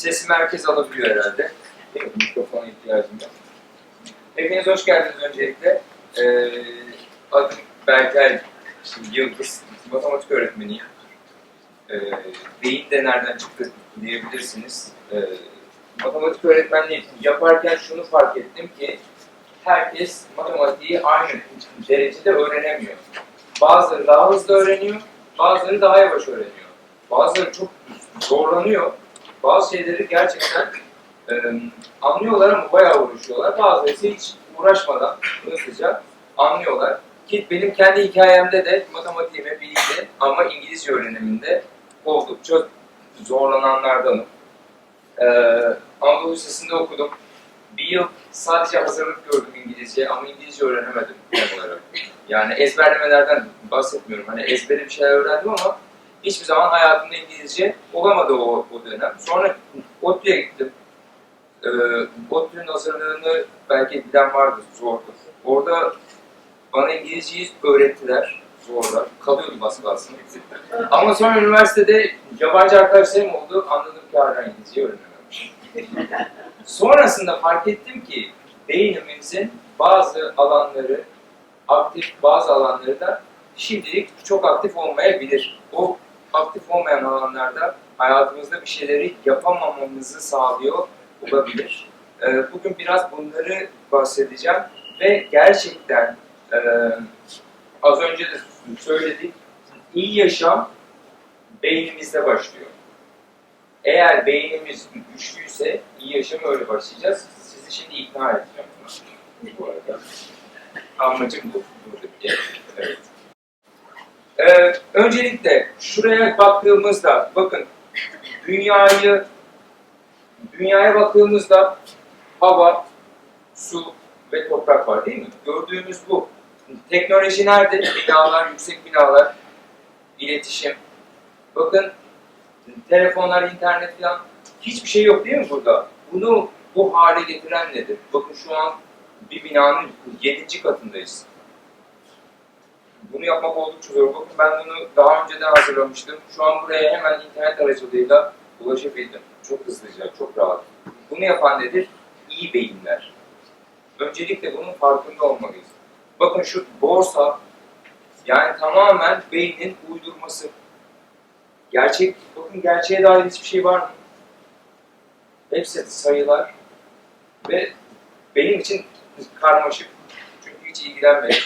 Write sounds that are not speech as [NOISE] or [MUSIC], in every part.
Sesimi herkes alabiliyor herhalde. Mi? Mikrofona ihtiyacım yok. Hepiniz hoş geldiniz öncelikle. Ee, adım Berker Yıldız, matematik öğretmeniyim. Ee, beyin de nereden çıktı diyebilirsiniz. Ee, matematik öğretmenliği yaparken şunu fark ettim ki herkes matematiği aynı derecede öğrenemiyor. Bazıları daha hızlı öğreniyor, bazıları daha yavaş öğreniyor. Bazıları çok zorlanıyor. Bazı şeyleri gerçekten e, anlıyorlar ama bayağı uğraşıyorlar. Bazıları hiç uğraşmadan hızlıca anlıyorlar. Ki benim kendi hikayemde de matematiğim hep iyiydi ama İngilizce öğreniminde oldukça zorlananlardanım. Ee, Anadolu Lisesi'nde okudum. Bir yıl sadece hazırlık gördüm İngilizce ama İngilizce öğrenemedim tam olarak. Yani ezberlemelerden bahsetmiyorum. Hani ezbere bir şeyler öğrendim ama hiçbir zaman hayatımda İngilizce olamadı o, o dönem. Sonra ODTÜ'ye gittim. Ee, ODTÜ'nün hazırlığını belki bilen vardır, zordur. Orada bana İngilizceyi öğrettiler zorla. Kalıyordum az kalsın. Ama sonra üniversitede yabancı arkadaşlarım oldu. Anladım ki hala İngilizce öğrenememişim. Sonrasında fark ettim ki beynimizin bazı alanları aktif, bazı alanları da şimdilik çok aktif olmayabilir. O aktif olmayan alanlarda hayatımızda bir şeyleri yapamamamızı sağlıyor olabilir. Ee, Bugün biraz bunları bahsedeceğim ve gerçekten e, az önce de söyledik, iyi yaşam beynimizde başlıyor. Eğer beynimiz güçlüyse iyi yaşama öyle başlayacağız. Sizi şimdi ikna edeceğim buna. Bu arada. Amacım bu. Buradaki. Evet. Ee, öncelikle şuraya baktığımızda bakın dünyayı dünyaya baktığımızda hava, su ve toprak var değil mi? Gördüğümüz bu. Teknoloji nerede? Binalar, yüksek binalar, iletişim. Bakın telefonlar, internet falan hiçbir şey yok değil mi burada? Bunu bu hale getiren nedir? Bakın şu an bir binanın 7. katındayız. Bunu yapmak oldukça zor. Bakın ben bunu daha önceden hazırlamıştım. Şu an buraya hemen internet aracılığıyla ulaşabildim. Çok hızlıca, çok rahat. Bunu yapan nedir? İyi beyinler. Öncelikle bunun farkında olmalıyız. Bakın şu borsa, yani tamamen beynin uydurması. Gerçek, bakın gerçeğe dair hiçbir şey var mı? Hepsi sayılar ve benim için karmaşık. Çünkü hiç ilgilenmedim.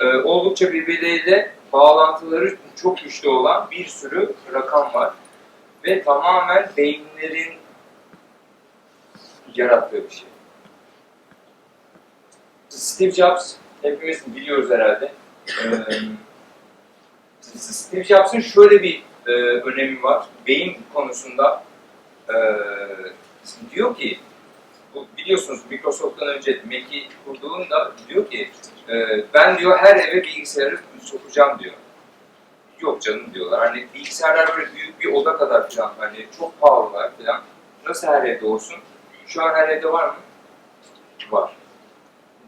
Ee, oldukça birbirleriyle bağlantıları çok güçlü olan bir sürü rakam var. Ve tamamen beyinlerin yarattığı bir şey. Steve Jobs, hepimiz biliyoruz herhalde. Ee, Steve Jobs'ın şöyle bir e, önemi var. Beyin konusunda e, diyor ki, bu biliyorsunuz Microsoft'tan önce Mac'i kurduğunda diyor ki, e, ben diyor her eve bilgisayarı sokacağım diyor. Yok canım diyorlar. Hani bilgisayarlar böyle büyük bir oda kadar falan hani çok pahalılar falan. Nasıl her evde olsun? Şu an her evde var mı? Var.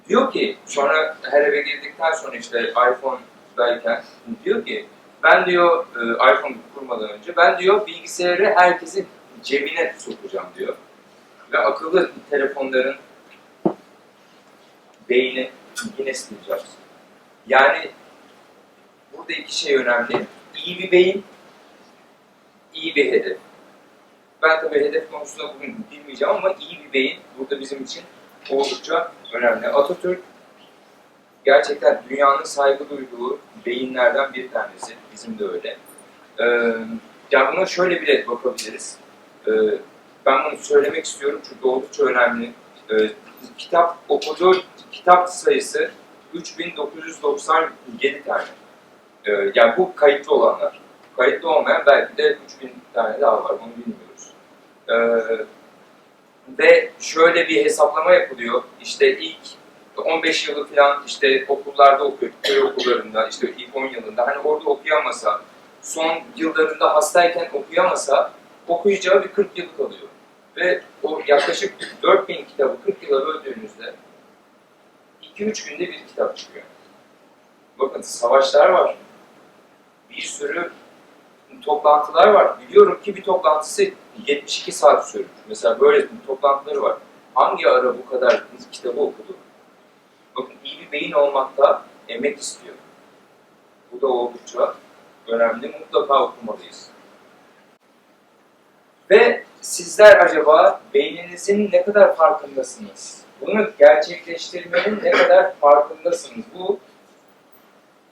Diyor ki sonra her eve girdikten sonra işte iPhone'dayken diyor ki ben diyor e, iPhone kurmadan önce ben diyor bilgisayarı herkesin cebine sokacağım diyor. Ve akıllı telefonların beyni yine Steve. Yani burada iki şey önemli. İyi bir beyin, iyi bir hedef. Ben tabii hedef konusunda bugün bilmeyeceğim ama iyi bir beyin burada bizim için oldukça önemli. Atatürk gerçekten dünyanın saygı duyduğu beyinlerden bir tanesi. Bizim de öyle. Ee, yani buna şöyle bile bakabiliriz. Ee, ben bunu söylemek istiyorum çünkü oldukça önemli. Ee, kitap okuduğu kitap sayısı 3997 tane. Ee, yani bu kayıtlı olanlar. Kayıtlı olmayan belki de 3000 tane daha var, bunu bilmiyoruz. Ee, ve şöyle bir hesaplama yapılıyor. İşte ilk 15 yılı falan işte okullarda okuyor, köy okullarında, işte ilk 10 yılında hani orada okuyamasa, son yıllarında hastayken okuyamasa okuyacağı bir 40 yıl kalıyor. Ve o yaklaşık 4000 kitabı 40 yıla böldüğünüzde 2-3 günde bir kitap çıkıyor. Bakın savaşlar var. Bir sürü toplantılar var. Biliyorum ki bir toplantısı 72 saat sürür. Mesela böyle toplantıları var. Hangi ara bu kadar kitabı okudu? Bakın iyi bir beyin olmakta emek istiyor. Bu da oldukça önemli. Mutlaka okumalıyız. Ve sizler acaba beyninizin ne kadar farkındasınız? Bunu gerçekleştirmenin ne kadar farkındasınız? Bu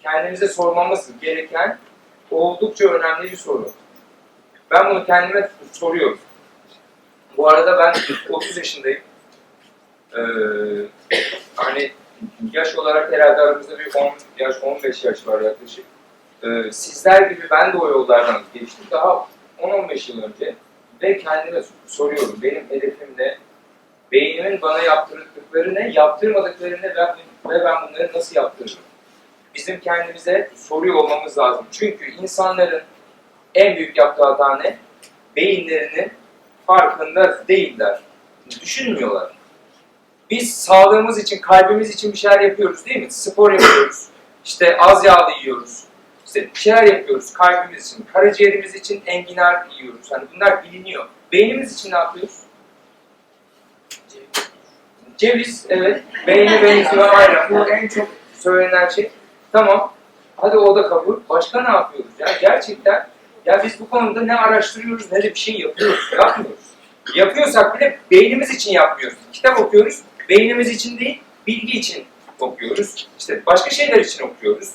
kendimize sormamız gereken oldukça önemli bir soru. Ben bunu kendime soruyorum. Bu arada ben 30 yaşındayım. Ee, hani yaş olarak herhalde aramızda bir 10 yaş, 15 yaş var yaklaşık. Ee, sizler gibi ben de o yollardan geçtim. Daha 10-15 yıl önce ve kendime soruyorum. Benim hedefim ne? Beynimin bana yaptırdıkları ne? Yaptırmadıkları ne? Ve, ve ben bunları nasıl yaptırırım? Bizim kendimize soruyor olmamız lazım. Çünkü insanların en büyük yaptığı hata ne? Beyinlerinin farkında değiller. Düşünmüyorlar. Biz sağlığımız için, kalbimiz için bir şeyler yapıyoruz değil mi? Spor yapıyoruz. İşte az yağlı yiyoruz. İşte bir şeyler yapıyoruz kalbimiz için. Karaciğerimiz için enginar yiyoruz. Hani bunlar biliniyor. Beynimiz için ne yapıyoruz? Ceviz, evet. Beyne [LAUGHS] benziyor aynen. Bu en çok söylenen şey. Tamam. Hadi o da kabul. Başka ne yapıyoruz ya? Gerçekten ya biz bu konuda ne araştırıyoruz ne de bir şey yapıyoruz. Yapmıyoruz. Yapıyorsak bile beynimiz için yapmıyoruz. Kitap okuyoruz. Beynimiz için değil, bilgi için okuyoruz. İşte başka şeyler için okuyoruz.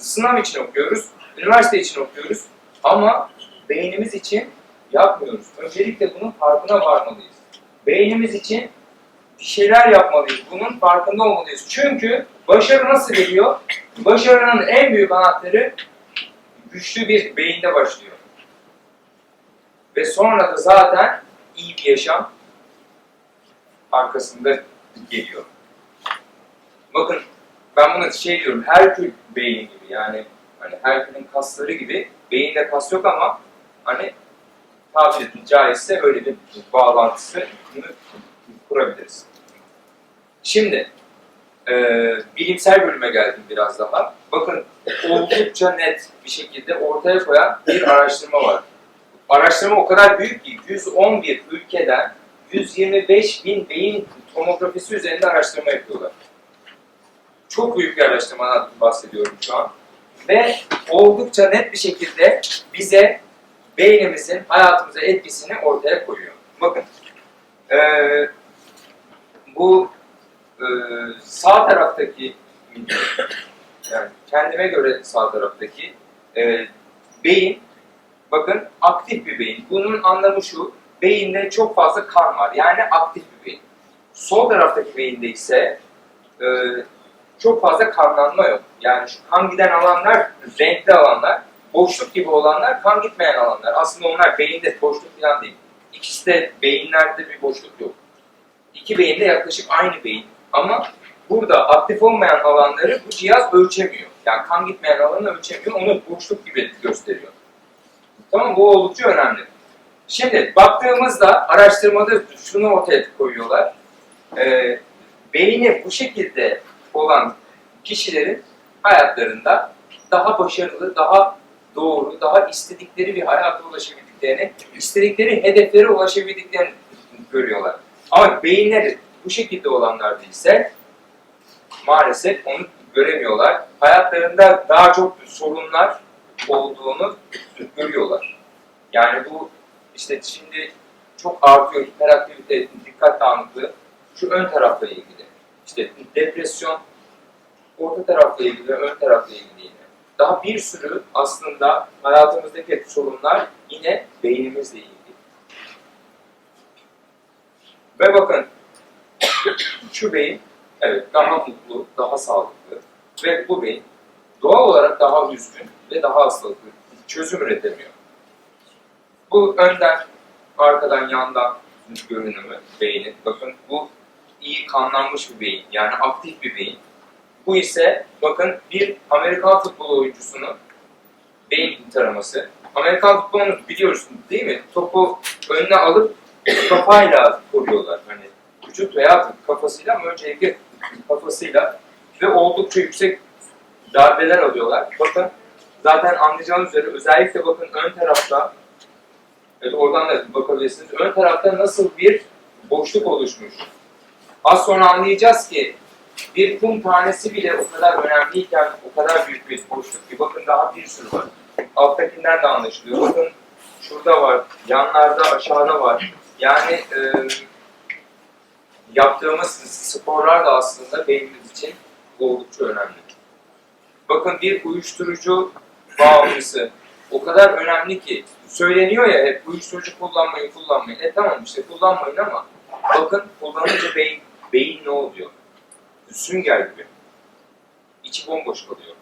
Sınav için okuyoruz. Üniversite için okuyoruz. Ama beynimiz için yapmıyoruz. Öncelikle bunun farkına varmalıyız. Beynimiz için bir şeyler yapmalıyız. Bunun farkında olmalıyız. Çünkü başarı nasıl geliyor? Başarının en büyük anahtarı güçlü bir beyinde başlıyor. Ve sonra da zaten iyi bir yaşam arkasında geliyor. Bakın ben buna şey diyorum, Herkül beyni gibi yani hani Herkül'ün kasları gibi beyinde kas yok ama hani tabiri caizse öyle bir bağlantısı kurabiliriz. Şimdi e, bilimsel bölüme geldim biraz daha. Bakın oldukça net bir şekilde ortaya koyan bir araştırma var. Araştırma o kadar büyük ki 111 ülkeden 125 bin beyin tomografisi üzerinde araştırma yapıyorlar. Çok büyük bir araştırmadan bahsediyorum şu an. Ve oldukça net bir şekilde bize beynimizin hayatımıza etkisini ortaya koyuyor. Bakın, eee, bu eee, sağ taraftaki yani kendime göre sağ taraftaki eee, beyin bakın aktif bir beyin. Bunun anlamı şu, beyinde çok fazla kan var. Yani aktif bir beyin. Sol taraftaki beyinde ise e, çok fazla kanlanma yok. Yani şu kan giden alanlar renkli alanlar, boşluk gibi olanlar kan gitmeyen alanlar. Aslında onlar beyinde boşluk falan değil. İkisi de beyinlerde bir boşluk yok. İki beyin de yaklaşık aynı beyin. Ama burada aktif olmayan alanları bu cihaz ölçemiyor. Yani kan gitmeyen alanı ölçemiyor, onu boşluk gibi gösteriyor. Tamam bu oldukça önemli. Şimdi baktığımızda araştırmada şunu ortaya koyuyorlar. Ee, beyni bu şekilde olan kişilerin hayatlarında daha başarılı, daha doğru, daha istedikleri bir hayata ulaşabildiklerini, istedikleri hedeflere ulaşabildiklerini görüyorlar. Ama beyinleri bu şekilde olanlarda ise maalesef onu göremiyorlar. Hayatlarında daha çok sorunlar olduğunu görüyorlar. Yani bu işte şimdi çok artıyor hiperaktivite, dikkat dağınıklığı şu ön tarafla ilgili. İşte depresyon orta tarafla ilgili, ön tarafla ilgili yine. Daha bir sürü aslında hayatımızdaki sorunlar yine beynimizle ilgili. Ve bakın şu beyin evet daha mutlu, daha sağlıklı ve bu beyin doğal olarak daha üzgün ve daha hastalıklı. Çözüm üretemiyor. Bu önden, arkadan, yandan görünümü beynin. Bakın bu iyi kanlanmış bir beyin. Yani aktif bir beyin. Bu ise bakın bir Amerikan futbol oyuncusunun beyin taraması. Amerikan futbolunu biliyorsun değil mi? Topu önüne alıp kafayla koruyorlar. Hani vücut veya kafasıyla ama öncelikle kafasıyla ve oldukça yüksek darbeler alıyorlar. Bakın zaten anlayacağınız üzere özellikle bakın ön tarafta evet oradan da bakabilirsiniz. Ön tarafta nasıl bir boşluk oluşmuş. Az sonra anlayacağız ki bir kum tanesi bile o kadar önemliyken o kadar büyük bir boşluk ki bakın daha bir sürü var. Alttakinden de anlaşılıyor. Bakın şurada var, yanlarda, aşağıda var. Yani e, yaptığımız sporlar da aslında beynimiz için oldukça önemli. Bakın bir uyuşturucu bağımlısı o kadar önemli ki söyleniyor ya hep uyuşturucu kullanmayın kullanmayın. E tamam işte kullanmayın ama bakın kullanınca beyin, beyin ne oluyor? Sünger gibi. İçi bomboş kalıyor.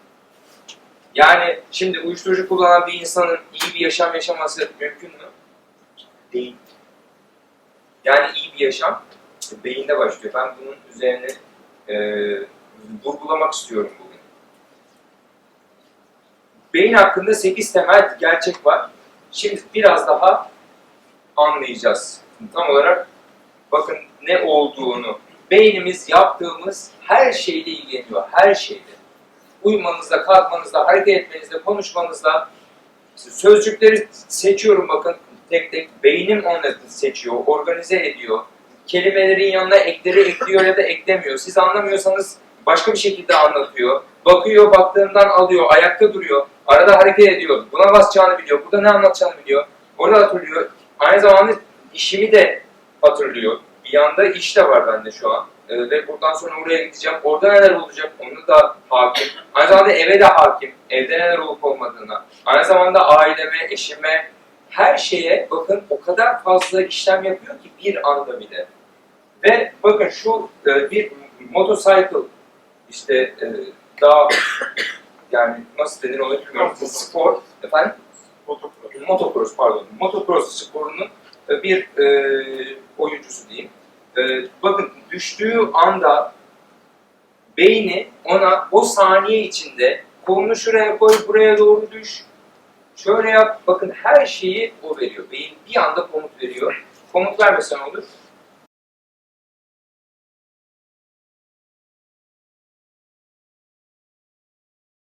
Yani şimdi uyuşturucu kullanan bir insanın iyi bir yaşam yaşaması mümkün mü? Değil. Yani iyi bir yaşam beyinde başlıyor. Ben bunun üzerine e, vurgulamak istiyorum bugün. Beyin hakkında 8 temel gerçek var. Şimdi biraz daha anlayacağız. Tam olarak bakın ne olduğunu. Beynimiz yaptığımız her şeyle ilgileniyor. Her şeyle. Uyumanızda, kalkmanızda, hareket etmenizde, konuşmanızda sözcükleri seçiyorum bakın tek tek. Beynim onları seçiyor, organize ediyor. Kelimelerin yanına ekleri ekliyor ya da eklemiyor. Siz anlamıyorsanız başka bir şekilde anlatıyor. Bakıyor, baktığından alıyor, ayakta duruyor. Arada hareket ediyor. Buna basacağını biliyor. Burada ne anlatacağını biliyor. Orada hatırlıyor. Aynı zamanda işimi de hatırlıyor. Bir yanda iş de var bende şu an. Ee, ve buradan sonra oraya gideceğim. Orada neler olacak onu da hakim. Aynı zamanda eve de hakim. Evde neler olup olmadığına. Aynı zamanda aileme, eşime, her şeye bakın o kadar fazla işlem yapıyor ki bir anda bile. Ve bakın şu e, bir motorcycle işte e, daha yani nasıl denir onu bilmiyorum. Spor efendim motocross pardon. Motocross sporunun e, bir e, oyuncusu diyeyim. E, bakın düştüğü anda beyni ona o saniye içinde kolunu şuraya koy, buraya doğru düş, şöyle yap. Bakın her şeyi o veriyor. Beyin bir anda komut veriyor. Komut vermese ne olur?